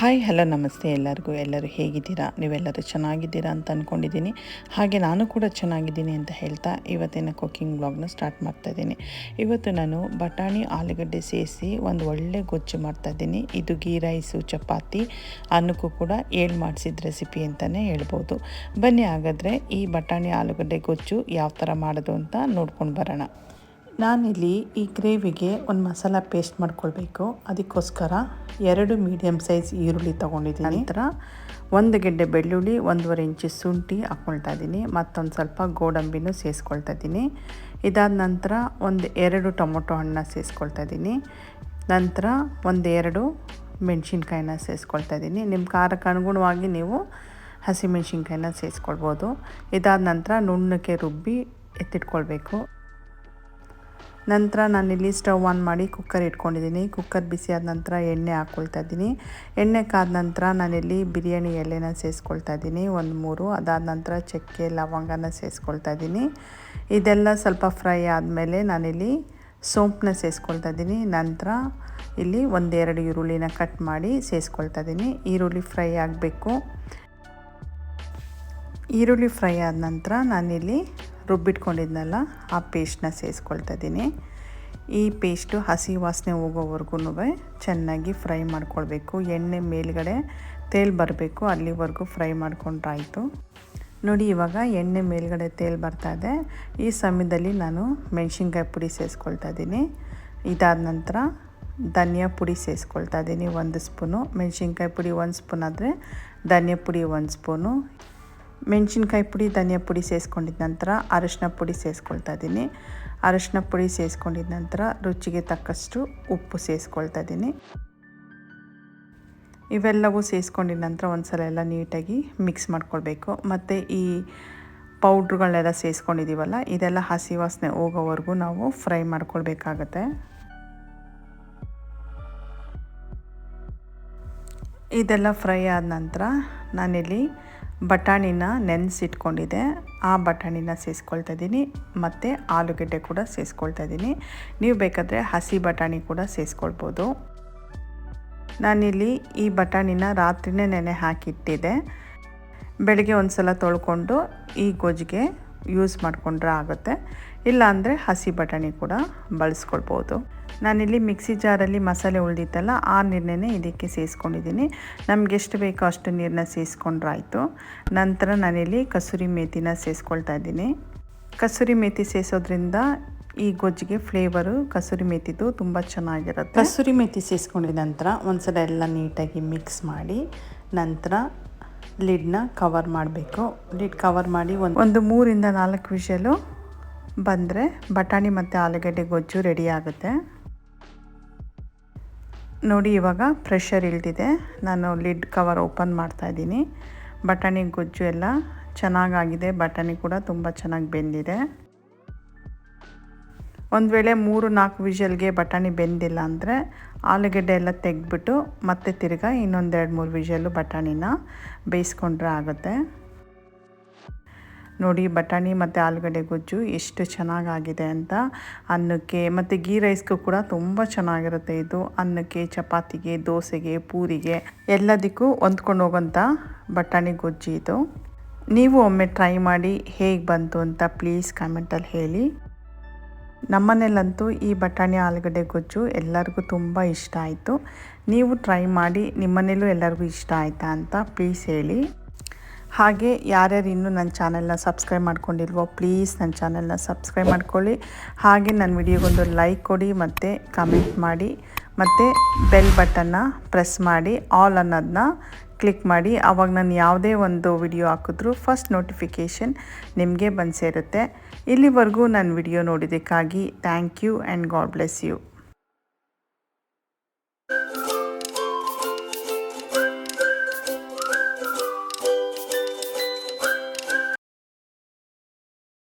Hi hello ನಮಸ್ತೆ ಎಲ್ಲರಿಗೂ. ಎಲ್ಲರೂ ಹೇಗಿದ್ದೀರಾ? ನೀವೆಲ್ಲರೂ ಚೆನ್ನಾಗಿದ್ದೀರಾ ಅಂತ ಅಂದ್ಕೊಂಡಿದ್ದೀನಿ ಹಾಗೆ ನಾನು ಕೂಡ ಚೆನ್ನಾಗಿದ್ದೀನಿ ಅಂತ ಹೇಳ್ತಾ ಇವತ್ತಿನ ಕುಕ್ಕಿಂಗ್ ಬ್ಲಾಗ್ನ ಸ್ಟಾರ್ಟ್ ಮಾಡ್ತಾ ಇದ್ದೀನಿ. ಇವತ್ತು ನಾನು ಬಟಾಣಿ, ಆಲೂಗಡ್ಡೆ ಸೇರಿಸಿ ಒಂದು ಒಳ್ಳೆ ಗೊಜ್ಜು ಮಾಡ್ತಾಯಿದ್ದೀನಿ ಇದು ಗೀ ರೈಸು ಚಪಾತಿ ಅನ್ನಕ್ಕೂ ಕೂಡ ಏಳು ಮಾಡಿಸಿದ ರೆಸಿಪಿ ಅಂತಲೇ ಹೇಳ್ಬೋದು. ಬನ್ನಿ ಹಾಗಾದರೆ ಈ ಬಟಾಣಿ, ಆಲೂಗಡ್ಡೆ ಗೊಜ್ಜು ಯಾವ ಥರ ಮಾಡೋದು ಅಂತ ನೋಡ್ಕೊಂಡು ಬರೋಣ. ನಾನಿಲ್ಲಿ ಈ ಗ್ರೇವಿಗೆ ಒಂದು ಮಸಾಲ ಪೇಸ್ಟ್ ಮಾಡ್ಕೊಳ್ಬೇಕು. ಅದಕ್ಕೋಸ್ಕರ ಎರಡು ಮೀಡಿಯಮ್ ಸೈಜ್ ಈರುಳ್ಳಿ ತೊಗೊಂಡಿದ್ದೀನಿ. ನಂತರ ಒಂದು ಗೆಡ್ಡೆ ಬೆಳ್ಳುಳ್ಳಿ, ಒಂದೂವರೆ ಇಂಚು ಶುಂಠಿ ಹಾಕ್ಕೊಳ್ತಾ ಇದ್ದೀನಿ. ಮತ್ತೊಂದು ಸ್ವಲ್ಪ ಗೋಡಂಬಿನೂ ಸೇರಿಸ್ಕೊಳ್ತಾ ಇದ್ದೀನಿ. ಇದಾದ ನಂತರ ಒಂದು ಎರಡು ಟೊಮೊಟೊ ಹಣ್ಣನ್ನ ಸೇರಿಸ್ಕೊಳ್ತಾ ಇದ್ದೀನಿ. ನಂತರ ಒಂದು ಎರಡು ಮೆಣಸಿನ್ಕಾಯಿನ ಸೇರಿಸ್ಕೊಳ್ತಾ ಇದ್ದೀನಿ. ನಿಮ್ಮ ಖಾರಕ್ಕೆ ಅನುಗುಣವಾಗಿ ನೀವು ಹಸಿಮೆಣ್ಸಿನ್ಕಾಯಿನ ಸೇರಿಸ್ಕೊಳ್ಬೋದು ಇದಾದ ನಂತರ ನುಣ್ಣಕ್ಕೆ ರುಬ್ಬಿ ಎತ್ತಿಟ್ಕೊಳ್ಬೇಕು. ನಂತರ ನಾನಿಲ್ಲಿ ಸ್ಟವ್ ಆನ್ ಮಾಡಿ ಕುಕ್ಕರ್ ಇಟ್ಕೊಂಡಿದ್ದೀನಿ. ಕುಕ್ಕರ್ ಬಿಸಿ ಆದ ನಂತರ ಎಣ್ಣೆ ಹಾಕ್ಕೊಳ್ತಾ ಇದ್ದೀನಿ. ಎಣ್ಣೆ ಕಾದ ನಂತರ ನಾನಿಲ್ಲಿ ಬಿರಿಯಾನಿ ಎಲೆನ ಸೇರಿಸ್ಕೊಳ್ತಾ ಇದ್ದೀನಿ. ಒಂದು, ಮೂರು, ಅದಾದ ನಂತರ ಚಕ್ಕೆ, ಲವಂಗನ ಸೇರಿಸ್ಕೊಳ್ತಾ ಇದ್ದೀನಿ. ಇದೆಲ್ಲ ಸ್ವಲ್ಪ ಫ್ರೈ ಆದಮೇಲೆ ನಾನಿಲ್ಲಿ ಸೋಂಪನ್ನ ಸೇರಿಸ್ಕೊಳ್ತಾ ಇದ್ದೀನಿ. ನಂತರ ಇಲ್ಲಿ ಒಂದೆರಡು ಈರುಳ್ಳಿನ ಕಟ್ ಮಾಡಿ ಸೇರಿಸ್ಕೊಳ್ತಾ ಇದ್ದೀನಿ. ಈರುಳ್ಳಿ ಫ್ರೈ ಆಗಬೇಕು. ಈರುಳ್ಳಿ ಫ್ರೈ ಆದ ನಂತರ ನಾನಿಲ್ಲಿ ರುಬ್ಬಿಟ್ಕೊಂಡಿದ್ನಲ್ಲ, ಆ ಪೇಸ್ಟ್ನ ಸೇರಿಸ್ಕೊಳ್ತಾ ಇದ್ದೀನಿ. ಈ ಪೇಸ್ಟು ಹಸಿ ವಾಸನೆ ಹೋಗೋವರೆಗೂ ಚೆನ್ನಾಗಿ ಫ್ರೈ ಮಾಡ್ಕೊಳ್ಬೇಕು. ಎಣ್ಣೆ ಮೇಲ್ಗಡೆ ತೇಲ್ ಬರಬೇಕು, ಅಲ್ಲಿವರೆಗೂ ಫ್ರೈ ಮಾಡ್ಕೊಂಡ್ರಾಯಿತು. ನೋಡಿ, ಇವಾಗ ಎಣ್ಣೆ ಮೇಲ್ಗಡೆ ತೇಲ್ ಬರ್ತಾ ಇದೆ. ಈ ಸಮಯದಲ್ಲಿ ನಾನು ಮೆಣಸಿನ್ಕಾಯಿ ಪುಡಿ ಸೇರಿಸ್ಕೊಳ್ತಾ ಇದ್ದೀನಿ. ಇದಾದ ನಂತರ ಧನಿಯಾ ಪುಡಿ ಸೇರಿಸ್ಕೊಳ್ತಾ ಇದ್ದೀನಿ, ಒಂದು ಸ್ಪೂನು. ಮೆಣಸಿನ್ಕಾಯಿ ಪುಡಿ ಒಂದು ಸ್ಪೂನ್ ಆದರೆ ಧನಿಯಾ ಪುಡಿ ಒಂದು ಸ್ಪೂನು. ಮೆಣಸಿನ್ಕಾಯಿ ಪುಡಿ, ಧನಿಯಾ ಪುಡಿ ಸೇರಿಸ್ಕೊಂಡಿದ್ದ ನಂತರ ಅರಶಿನ ಪುಡಿ ಸೇರಿಸ್ಕೊಳ್ತಾ ಇದ್ದೀನಿ ಅರಶಿನ ಪುಡಿ ಸೇರಿಸ್ಕೊಂಡಿದ್ದ ನಂತರ ರುಚಿಗೆ ತಕ್ಕಷ್ಟು ಉಪ್ಪು ಸೇರಿಸ್ಕೊಳ್ತಾ ಇದ್ದೀನಿ ಇವೆಲ್ಲವೂ ಸೇರಿಸ್ಕೊಂಡಿದ ನಂತರ ಒಂದು ಸಲ ಎಲ್ಲ ನೀಟಾಗಿ ಮಿಕ್ಸ್ ಮಾಡ್ಕೊಳ್ಬೇಕು. ಮತ್ತು ಈ ಪೌಡ್ರುಗಳನ್ನೆಲ್ಲ ಸೇರಿಸ್ಕೊಂಡಿದ್ದೀವಲ್ಲ ಇದೆಲ್ಲ ಹಸಿ ವಾಸನೆ ಹೋಗೋವರೆಗೂ ನಾವು ಫ್ರೈ ಮಾಡ್ಕೊಳ್ಬೇಕಾಗತ್ತೆ. ಇದೆಲ್ಲ ಫ್ರೈ ಆದ ನಂತರ ನಾನಿಲ್ಲಿ ಬಟಾಣಿನ ನೆನೆಸಿಟ್ಕೊಂಡಿದ್ದೆ ಆ ಬಟಾಣಿನ ಸೇರಿಸ್ಕೊಳ್ತಾ ಇದ್ದೀನಿ. ಮತ್ತು ಆಲೂಗೆಡ್ಡೆ ಕೂಡ ಸೇರಿಸ್ಕೊಳ್ತಾ ಇದ್ದೀನಿ. ನೀವು ಬೇಕಾದರೆ ಹಸಿ ಬಟಾಣಿ ಕೂಡ ಸೇರಿಸ್ಕೊಳ್ಬೋದು ನಾನಿಲ್ಲಿ ಈ ಬಟಾಣಿನ ರಾತ್ರಿನೇ ನೆನೆ ಹಾಕಿಟ್ಟಿದ್ದೆ. ಬೆಳಗ್ಗೆ ಒಂದು ಸಲ ತೊಳ್ಕೊಂಡು ಈ ಗೊಜ್ಜಿಗೆ ಯೂಸ್ ಮಾಡಿಕೊಂಡ್ರೆ ಆಗುತ್ತೆ. ಇಲ್ಲಾಂದರೆ ಹಸಿ ಬಟಾಣಿ ಕೂಡ ಬಳಸ್ಕೊಳ್ಬೋದು. ನಾನಿಲ್ಲಿ ಮಿಕ್ಸಿ ಜಾರಲ್ಲಿ ಮಸಾಲೆ ಉಳಿದಿತ್ತಲ್ಲ, ಆ ನೀರನ್ನೇ ಇದಕ್ಕೆ ಸೇರಿಸ್ಕೊಂಡಿದ್ದೀನಿ ನಮ್ಗೆ ಎಷ್ಟು ಬೇಕೋ ಅಷ್ಟು ನೀರನ್ನ ಸೇರಿಸ್ಕೊಂಡ್ರಾಯ್ತು ನಂತರ ನಾನಿಲ್ಲಿ ಕಸೂರಿ ಮೇಥಿನ ಸೇರಿಸ್ಕೊಳ್ತಾ ಇದ್ದೀನಿ. ಕಸೂರಿ ಮೇಥಿ ಸೇರಿಸೋದ್ರಿಂದ ಈ ಗೊಜ್ಜಿಗೆ ಫ್ಲೇವರು ಕಸೂರಿ ಮೇಥಿದು ತುಂಬ ಚೆನ್ನಾಗಿರುತ್ತೆ. ಕಸೂರಿ ಮೇಥಿ ಸೇರಿಸ್ಕೊಂಡಿದ ನಂತರ ಒಂದ್ಸಲ ಎಲ್ಲ ನೀಟಾಗಿ ಮಿಕ್ಸ್ ಮಾಡಿ ನಂತರ ಲಿಡ್ನ ಕವರ್ ಮಾಡಬೇಕು. ಲಿಡ್ ಕವರ್ ಮಾಡಿ ಒಂದು ಒಂದು ಮೂರಿಂದ ನಾಲ್ಕು ವಿಷಲು ಬಂದರೆ ಬಟಾಣಿ ಮತ್ತು ಆಲೂಗಡ್ಡೆ ಗೊಜ್ಜು ರೆಡಿ ಆಗುತ್ತೆ. ನೋಡಿ ಇವಾಗ ಪ್ರೆಷರ್ ಇಳ್ದಿದೆ ನಾನು ಲಿಡ್ ಕವರ್ ಓಪನ್ ಮಾಡ್ತಾಯಿದ್ದೀನಿ ಬಟಾಣಿ ಗೊಜ್ಜು ಎಲ್ಲ ಚೆನ್ನಾಗಾಗಿದೆ. ಬಟಾಣಿ ಕೂಡ ತುಂಬ ಚೆನ್ನಾಗಿ ಬೆಂದಿದೆ. ಒಂದು ವೇಳೆ ಮೂರು ನಾಲ್ಕು ವಿಷಲ್ಗೆ ಬಟಾಣಿ ಬೆಂದಿಲ್ಲ ಅಂದರೆ ಆಲೂಗಡ್ಡೆ ಎಲ್ಲ ತೆಗೆದ್ಬಿಟ್ಟು ಮತ್ತೆ ತಿರ್ಗಾ ಇನ್ನೊಂದೆರಡು ಮೂರು ವಿಷಲ್ಲು ಬಟಾಣಿನ ಬೇಯಿಸ್ಕೊಂಡ್ರೆ ಆಗುತ್ತೆ. ನೋಡಿ, ಬಟಾಣಿ ಮತ್ತು ಆಲೂಗಡ್ಡೆ ಗೊಜ್ಜು ಎಷ್ಟು ಚೆನ್ನಾಗಾಗಿದೆ ಅಂತ ಅನ್ನಕ್ಕೆ ಮತ್ತು ಗೀ ರೈಸ್ಗೂ ಕೂಡ ತುಂಬ ಚೆನ್ನಾಗಿರುತ್ತೆ ಇದು. ಅನ್ನಕ್ಕೆ, ಚಪಾತಿಗೆ, ದೋಸೆಗೆ, ಪೂರಿಗೆ ಎಲ್ಲದಕ್ಕೂ ಹೊಂದ್ಕೊಂಡು ಹೋಗೋಂಥ ಬಟಾಣಿ ಗೊಜ್ಜು ಇದು. ನೀವು ಒಮ್ಮೆ ಟ್ರೈ ಮಾಡಿ ಹೇಗೆ ಬಂತು ಅಂತ ಪ್ಲೀಸ್ ಕಮೆಂಟಲ್ಲಿ ಹೇಳಿ. ನಮ್ಮನೇಲಂತೂ ಈ ಬಟಾಣಿ ಆಲೂಗಡ್ಡೆ ಗೊಜ್ಜು ಎಲ್ಲರಿಗೂ ತುಂಬ ಇಷ್ಟ ಆಯಿತು. ನೀವು ಟ್ರೈ ಮಾಡಿ, ನಿಮ್ಮನೇಲೂ ಎಲ್ಲರಿಗೂ ಇಷ್ಟ ಆಯಿತಾ ಅಂತ ಪ್ಲೀಸ್ ಹೇಳಿ. ಹಾಗೆ ಯಾರ್ಯಾರು ಇನ್ನೂ ನನ್ನ ಚಾನೆಲ್ನ ಸಬ್ಸ್ಕ್ರೈಬ್ ಮಾಡ್ಕೊಂಡಿಲ್ವೋ ಪ್ಲೀಸ್ ನನ್ನ ಚಾನೆಲ್ನ ಸಬ್ಸ್ಕ್ರೈಬ್ ಮಾಡ್ಕೊಳ್ಳಿ. ಹಾಗೆ ನನ್ನ ವಿಡಿಯೋಗೊಂದು ಲೈಕ್ ಕೊಡಿ ಮತ್ತು ಕಮೆಂಟ್ ಮಾಡಿ. ಮತ್ತು ಬೆಲ್ ಬಟನ್ನ ಪ್ರೆಸ್ ಮಾಡಿ ಆಲ್ ಅನ್ನೋದನ್ನ ಕ್ಲಿಕ್ ಮಾಡಿ. ಆವಾಗ ನಾನು ಯಾವುದೇ ಒಂದು ವಿಡಿಯೋ ಹಾಕಿದ್ರು ಫಸ್ಟ್ ನೋಟಿಫಿಕೇಷನ್ ನಿಮಗೆ ಬಂದು ಸೇರುತ್ತೆ. ಇಲ್ಲಿವರೆಗೂ ನನ್ನ video ನೋಡಿದ್ದಕ್ಕಾಗಿ thank you and God bless you